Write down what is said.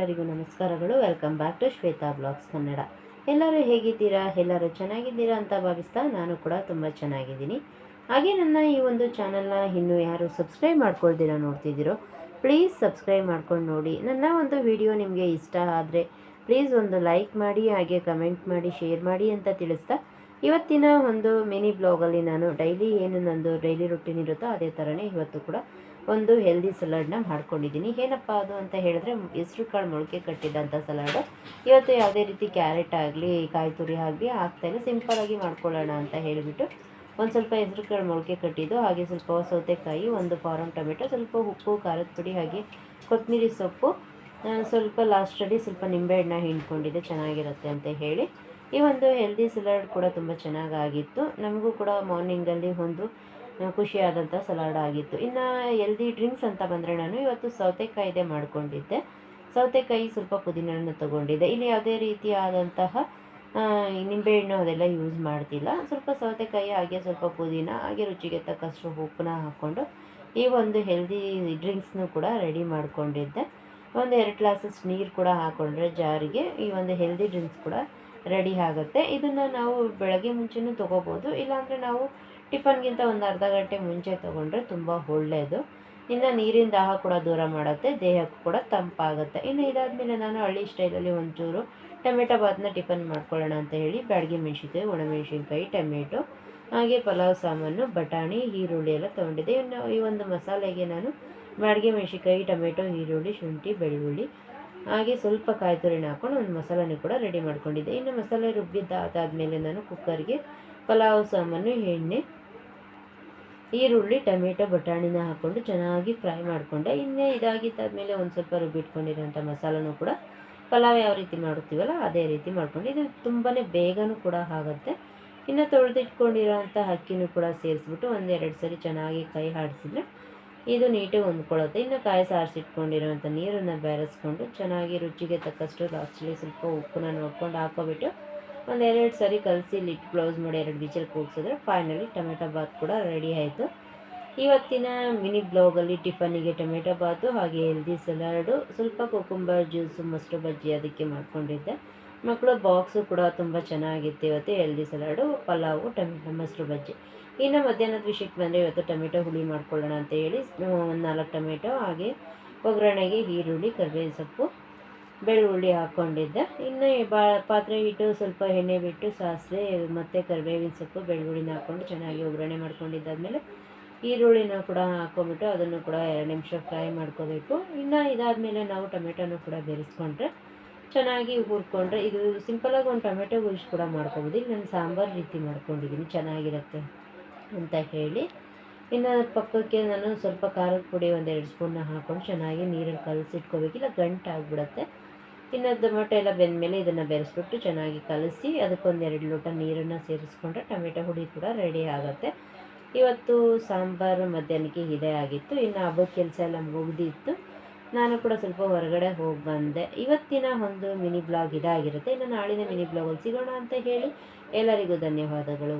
ಎಲ್ಲರಿಗೂ ನಮಸ್ಕಾರಗಳು. Welcome back to Shweta blogs Kannada. ಎಲ್ಲರೂ ಹೇಗಿದ್ದೀರಾ? ಎಲ್ಲರೂ ಚೆನ್ನಾಗಿದ್ದೀರಾ ಅಂತ ಭಾವಿಸ್ತಾ ನಾನು ಕೂಡ ತುಂಬ ಚೆನ್ನಾಗಿದ್ದೀನಿ. ಹಾಗೆ ನನ್ನ ಈ ಒಂದು ಚಾನಲ್ನ ಇನ್ನೂ ಯಾರು ಸಬ್ಸ್ಕ್ರೈಬ್ ಮಾಡ್ಕೊಳ್ದಿರೋ ನೋಡ್ತಿದ್ದೀರೋ ಪ್ಲೀಸ್ ಸಬ್ಸ್ಕ್ರೈಬ್ ಮಾಡ್ಕೊಂಡು ನೋಡಿ. ನನ್ನ ಒಂದು ವಿಡಿಯೋ ನಿಮಗೆ ಇಷ್ಟ ಆದರೆ ಪ್ಲೀಸ್ ಒಂದು ಲೈಕ್ ಮಾಡಿ, ಹಾಗೆ ಕಮೆಂಟ್ ಮಾಡಿ ಶೇರ್ ಮಾಡಿ ಅಂತ ತಿಳಿಸ್ತಾ ಇವತ್ತಿನ ಒಂದು ಮಿನಿ ಬ್ಲಾಗಲ್ಲಿ ನಾನು ಡೈಲಿ ಏನು ನಂದು ಡೈಲಿ ರೊಟೀನ್ ಇರುತ್ತೋ ಅದೇ ಥರನೇ ಇವತ್ತು ಕೂಡ ಒಂದು ಹೆಲ್ದಿ ಸಲಾಡ್ನ ಮಾಡ್ಕೊಂಡಿದ್ದೀನಿ. ಏನಪ್ಪ ಅದು ಅಂತ ಹೇಳಿದ್ರೆ, ಹೆಸರು ಕಾಳು ಮೊಳಕೆ ಕಟ್ಟಿದ್ದಂಥ ಸಲಾಡು ಇವತ್ತು ಯಾವುದೇ ರೀತಿ ಕ್ಯಾರೆಟ್ ಆಗಲಿ, ಕಾಯಿ ತುರಿ ಆಗಲಿ ಇಲ್ಲ. ಸಿಂಪಲಾಗಿ ಮಾಡ್ಕೊಳ್ಳೋಣ ಅಂತ ಹೇಳಿಬಿಟ್ಟು ಒಂದು ಸ್ವಲ್ಪ ಹೆಸರು ಕಾಳು ಮೊಳಕೆ ಕಟ್ಟಿದ್ದು, ಹಾಗೆ ಸ್ವಲ್ಪ ಸೌತೆಕಾಯಿ, ಒಂದು ಫಾರಂ ಟೊಮೆಟೊ, ಸ್ವಲ್ಪ ಉಪ್ಪು, ಖಾರದ ಪುಡಿ, ಹಾಗೆ ಕೊತ್ತಂಬರಿ ಸೊಪ್ಪು ಸ್ವಲ್ಪ ಲಾಸ್ಟಲ್ಲಿ ಸ್ವಲ್ಪ ನಿಂಬೆಹಣ್ಣ ಹಿಂಡ್ಕೊಂಡಿದ್ದೆ. ಚೆನ್ನಾಗಿರುತ್ತೆ ಅಂತ ಹೇಳಿ ಈ ಒಂದು ಹೆಲ್ದಿ ಸಲಾಡ್ ಕೂಡ ತುಂಬ ಚೆನ್ನಾಗಾಗಿತ್ತು. ನಮಗೂ ಕೂಡ ಮಾರ್ನಿಂಗಲ್ಲಿ ಒಂದು ಖುಷಿಯಾದಂಥ ಸಲಾಡ್ ಆಗಿತ್ತು. ಇನ್ನು ಹೆಲ್ದಿ ಡ್ರಿಂಕ್ಸ್ ಅಂತ ಬಂದರೆ ನಾನು ಇವತ್ತು ಸೌತೆಕಾಯಿದೆ ಮಾಡಿಕೊಂಡಿದ್ದೆ. ಸೌತೆಕಾಯಿ ಸ್ವಲ್ಪ ಪುದೀನನ್ನು ತೊಗೊಂಡಿದ್ದೆ. ಇಲ್ಲಿ ಯಾವುದೇ ರೀತಿಯಾದಂತಹ ನಿಂಬೆಹಣ್ಣು ಅದೆಲ್ಲ ಯೂಸ್ ಮಾಡ್ತಿಲ್ಲ. ಸ್ವಲ್ಪ ಸೌತೆಕಾಯಿ, ಹಾಗೆ ಸ್ವಲ್ಪ ಪುದೀನ, ಹಾಗೆ ರುಚಿಗೆ ತಕ್ಕಷ್ಟು ಉಪ್ಪನ್ನ ಹಾಕ್ಕೊಂಡು ಈ ಒಂದು ಹೆಲ್ದಿ ಡ್ರಿಂಕ್ಸ್ನು ಕೂಡ ರೆಡಿ ಮಾಡಿಕೊಂಡಿದ್ದೆ. ಒಂದು ಎರಡು ಗ್ಲಾಸಸ್ ನೀರು ಕೂಡ ಹಾಕ್ಕೊಂಡ್ರೆ ಜಾರಿಗೆ ಈ ಒಂದು ಹೆಲ್ದಿ ಡ್ರಿಂಕ್ಸ್ ಕೂಡ ರೆಡಿ ಆಗುತ್ತೆ. ಇದನ್ನು ನಾವು ಬೆಳಗ್ಗೆ ಮುಂಚೆನೂ ತೊಗೋಬೋದು. ಇಲ್ಲಾಂದರೆ ನಾವು ಟಿಫನ್ಗಿಂತ ಒಂದು ಅರ್ಧ ಗಂಟೆ ಮುಂಚೆ ತೊಗೊಂಡ್ರೆ ತುಂಬ ಒಳ್ಳೆಯದು ಇನ್ನು ನೀರಿನ ದಾಹ ಕೂಡ ದೂರ ಮಾಡುತ್ತೆ. ದೇಹಕ್ಕೂ ಕೂಡ ತಂಪಾಗುತ್ತೆ. ಇನ್ನು ಇದಾದಮೇಲೆ ನಾನು ಹಳ್ಳಿ ಸ್ಟೈಲಲ್ಲಿ ಒಂಚೂರು ಟೊಮೆಟೊ ಬಾತ್ನ ಟಿಫನ್ ಮಾಡ್ಕೊಳ್ಳೋಣ ಅಂತ ಹೇಳಿ ಬ್ಯಾಡಿಗೆ ಮೆಣಸಿನ್ಕಾಯಿ, ಒಣಮೆಣಸಿನ್ಕಾಯಿ, ಟೊಮೆಟೊ, ಹಾಗೆ ಪಲಾವ್, ಸಾಮಾನು, ಬಟಾಣಿ, ಈರುಳ್ಳಿ ಎಲ್ಲ ತೊಗೊಂಡಿದ್ದೆ. ಇನ್ನು ಈ ಒಂದು ಮಸಾಲೆಗೆ ನಾನು ಬ್ಯಾಡಿಗೆ ಮೆಣಸಿನ್ಕಾಯಿ, ಟೊಮೆಟೊ, ಈರುಳ್ಳಿ, ಶುಂಠಿ, ಬೆಳ್ಳುಳ್ಳಿ ಹಾಗೆ ಸ್ವಲ್ಪ ಕಾಯಿ ತುರಿನ ಹಾಕೊಂಡು ಒಂದು ಮಸಾಲನೂ ಕೂಡ ರೆಡಿ ಮಾಡ್ಕೊಂಡಿದ್ದೆ. ಇನ್ನು ಮಸಾಲೆ ರುಬ್ಬಿದ್ದ ಅದಾದಮೇಲೆ ನಾನು ಕುಕ್ಕರ್ಗೆ ಪಲಾವ್, ಸಾಮಾನು, ಎಣ್ಣೆ, ಈರುಳ್ಳಿ, ಟೊಮೆಟೊ, ಬಟಾಣಿನ ಹಾಕ್ಕೊಂಡು ಚೆನ್ನಾಗಿ ಫ್ರೈ ಮಾಡಿಕೊಂಡೆ. ಇನ್ನೇ ಇದಾಗಿದ್ದಾದಮೇಲೆ ಒಂದು ಸ್ವಲ್ಪ ರುಬ್ಬಿಟ್ಕೊಂಡಿರೋಂಥ ಮಸಾಲನೂ ಕೂಡ ಪಲಾವ್ ಯಾವ ರೀತಿ ಮಾಡುತ್ತೀವಲ್ಲ ಅದೇ ರೀತಿ ಮಾಡ್ಕೊಂಡು, ಇದು ತುಂಬಾ ಬೇಗನೂ ಕೂಡ ಆಗುತ್ತೆ. ಇನ್ನು ತೊಳೆದಿಟ್ಕೊಂಡಿರೋಂಥ ಅಕ್ಕಿನೂ ಕೂಡ ಸೇರಿಸ್ಬಿಟ್ಟು ಒಂದೆರಡು ಸರಿ ಚೆನ್ನಾಗಿ ಕೈ ಆಡಿಸಿದ್ರೆ ಇದು ನೀಟಾಗಿ ಹೊಂದ್ಕೊಳ್ಳುತ್ತೆ. ಇನ್ನು ಕಾಯಿ ಸಾರಿಸಿಟ್ಕೊಂಡಿರೋಂಥ ನೀರನ್ನು ಬೆರೆಸ್ಕೊಂಡು ಚೆನ್ನಾಗಿ ರುಚಿಗೆ ತಕ್ಕಷ್ಟು ಲಾಸ್ಟಲ್ಲಿ ಸ್ವಲ್ಪ ಉಪ್ಪನ್ನ ನೋಡ್ಕೊಂಡು ಹಾಕೋಬಿಟ್ಟು ಒಂದೆರಡು ಸರಿ ಕಲಸಿ ಲಿಟ್ ಕ್ಲೋಸ್ ಮಾಡಿ ಎರಡು ವಿಚಲ್ ಕೂಗ್ಸಿದ್ರೆ ಫೈನಲಿ ಟೊಮೆಟೊ ಬಾತ್ ಕೂಡ ರೆಡಿ ಆಯಿತು. ಇವತ್ತಿನ ಮಿನಿ ಬ್ಲಾಗಲ್ಲಿ ಟಿಫನಿಗೆ ಟೊಮೆಟೊ ಬಾತು ಹಾಗೆ ಹೆಲ್ದಿ ಸಲಾಡು ಸ್ವಲ್ಪ ಕುಕುಂಬರ್ ಜ್ಯೂಸು ಮೊಸರು ಬಜ್ಜಿ ಅದಕ್ಕೆ ಮಾಡ್ಕೊಂಡಿದ್ದೆ. ಮಕ್ಕಳು ಬಾಕ್ಸು ಕೂಡ ತುಂಬ ಚೆನ್ನಾಗಿತ್ತು ಇವತ್ತು ಎಲ್ದಿ ಸಲಾಡು, ಪಲಾವು ಟೊಮೆಟೊ ಮೊಸರು ಬಜ್ಜಿ. ಇನ್ನು ಮಧ್ಯಾಹ್ನದ ವಿಷಯಕ್ಕೆ ಬಂದರೆ ಇವತ್ತು ಟೊಮೆಟೊ ಹುಳಿ ಮಾಡ್ಕೊಳ್ಳೋಣ ಅಂತ ಹೇಳಿ ಒಂದು ನಾಲ್ಕು ಟೊಮೆಟೊ, ಹಾಗೆ ಒಗ್ಗರಣೆಗೆ ಈರುಳ್ಳಿ, ಕರಿಬೇವಿನ ಸೊಪ್ಪು, ಬೆಳ್ಳುಳ್ಳಿ ಹಾಕ್ಕೊಂಡಿದ್ದೆ ಇನ್ನು ಬಾ, ಪಾತ್ರೆ ಇಟ್ಟು ಸ್ವಲ್ಪ ಎಣ್ಣೆ ಬಿಟ್ಟು ಸಾಸಿವೆ, ಮತ್ತು ಕರಿಬೇವಿನ ಸೊಪ್ಪು, ಬೆಳ್ಳುಳ್ಳಿನ ಹಾಕ್ಕೊಂಡು ಚೆನ್ನಾಗಿ ಒಗ್ಗರಣೆ ಮಾಡ್ಕೊಂಡಿದ್ದಾದಮೇಲೆ ಈರುಳ್ಳಿನ ಕೂಡ ಹಾಕ್ಕೊಂಬಿಟ್ಟು ಅದನ್ನು ಕೂಡ ಎರಡು ನಿಮಿಷ ಫ್ರೈ ಮಾಡ್ಕೋಬೇಕು. ಇನ್ನು ಇದಾದಮೇಲೆ ನಾವು ಟೊಮೆಟೊನು ಕೂಡ ಬೆರೆಸ್ಕೊಂಡ್ರೆ ಚೆನ್ನಾಗಿ ಹುರ್ಕೊಂಡ್ರೆ ಇದು ಸಿಂಪಲಾಗಿ ಒಂದು ಟೊಮೆಟೊ ಗುಜ್ಜು ಕೂಡ ಮಾಡ್ಕೊಬೋದು ಇಲ್ಲಿ ನಾನು ಸಾಂಬಾರು ರೀತಿ ಮಾಡ್ಕೊಂಡಿದ್ದೀನಿ ಚೆನ್ನಾಗಿರುತ್ತೆ ಅಂತ ಹೇಳಿ. ಇನ್ನು ಪಕ್ಕಕ್ಕೆ ನಾನು ಸ್ವಲ್ಪ ಖಾರದ ಪುಡಿ ಒಂದೆರಡು ಸ್ಪೂನ್ನ ಹಾಕ್ಕೊಂಡು ಚೆನ್ನಾಗಿ ನೀರಲ್ಲಿ ಕಲಸಿಟ್ಕೋಬೇಕಿಲ್ಲ ಗಂಟು ಆಗಿಬಿಡುತ್ತೆ. ಇನ್ನು ಟೊಮೆಟೊ ಎಲ್ಲ ಬೆಂದಮೇಲೆ ಇದನ್ನು ಬೆರೆಸ್ಬಿಟ್ಟು ಚೆನ್ನಾಗಿ ಕಲಸಿ ಅದಕ್ಕೊಂದೆರಡು ಲೋಟ ನೀರನ್ನು ಸೇರಿಸ್ಕೊಂಡ್ರೆ ಟೊಮೆಟೊ ಹುಡಿ ಕೂಡ ರೆಡಿ ಆಗುತ್ತೆ. ಇವತ್ತು ಸಾಂಬಾರು ಮಧ್ಯಾಹ್ನಕ್ಕೆ ಇದೇ ಆಗಿತ್ತು. ಇನ್ನು ಹಬ್ಬದ ಕೆಲಸ ಎಲ್ಲ ಮುಗಿದಿತ್ತು. ನಾನು ಕೂಡ ಸ್ವಲ್ಪ ಹೊರಗಡೆ ಹೋಗಿ ಬಂದೆ. ಇವತ್ತಿನ ಒಂದು ಮಿನಿ ಬ್ಲಾಗ್ ಇದಾಗಿರುತ್ತೆ. ಇನ್ನು ನಾಳಿನ ಮಿನಿ ಬ್ಲಾಗಲ್ಲಿ ಸಿಗೋಣ ಅಂತ ಹೇಳಿ ಎಲ್ಲರಿಗೂ ಧನ್ಯವಾದಗಳು.